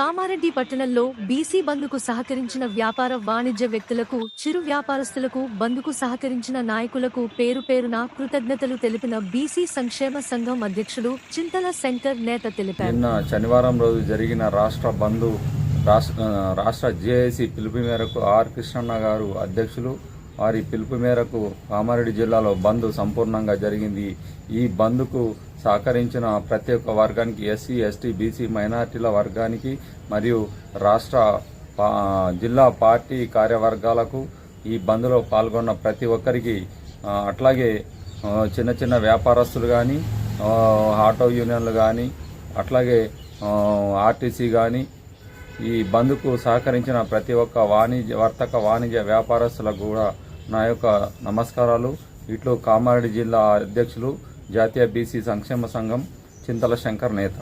కామారెడ్డి పట్టణంలో బీసీ బంద్కు సహకరించిన వ్యాపార వాణిజ్య వ్యక్తులకు చిరు వ్యాపారస్తులకు బంద్కు సహకరించిన నాయకులకు పేరు పేరున కృతజ్ఞతలు తెలిపిన బీసీ సంక్షేమ సంఘం అధ్యక్షుడు చింతల శంకర్ నేత తెలిపారు. నిన్న శనివారం రోజు జరిగిన రాష్ట్ర బంధు రాష్ట్ర రాష్ట్ర జేఏసీ పిలుపు మేరకు ఆర్ కృష్ణన్న గారు అధ్యక్షులు వారి పిలుపు మేరకు కామారెడ్డి జిల్లాలో బంద్ సంపూర్ణంగా జరిగింది. ఈ బంద్కు సహకరించిన ప్రతి ఒక్క వర్గానికి ఎస్సీ ఎస్టీ బీసీ మైనార్టీల వర్గానికి మరియు రాష్ట్ర పా- జిల్లా పార్టీ కార్యవర్గాలకు ఈ బంద్లో పాల్గొన్న ప్రతి ఒక్కరికి అట్లాగే చిన్న చిన్న వ్యాపారస్తులు కానీ ఆటో యూనియన్లు కానీ అట్లాగే ఆర్టీసీ కానీ ఈ బంద్కు సహకరించిన ప్రతి ఒక్క వాణిజ్య వర్తక వాణిజ్య వ్యాపారస్తులకు కూడా నా యొక్క నమస్కారాలు. ఇట్లు కామారెడ్డి జిల్లా అధ్యక్షులు జాతీయ బీసీ సంక్షేమ సంఘం చింతల శంకర్ నేత.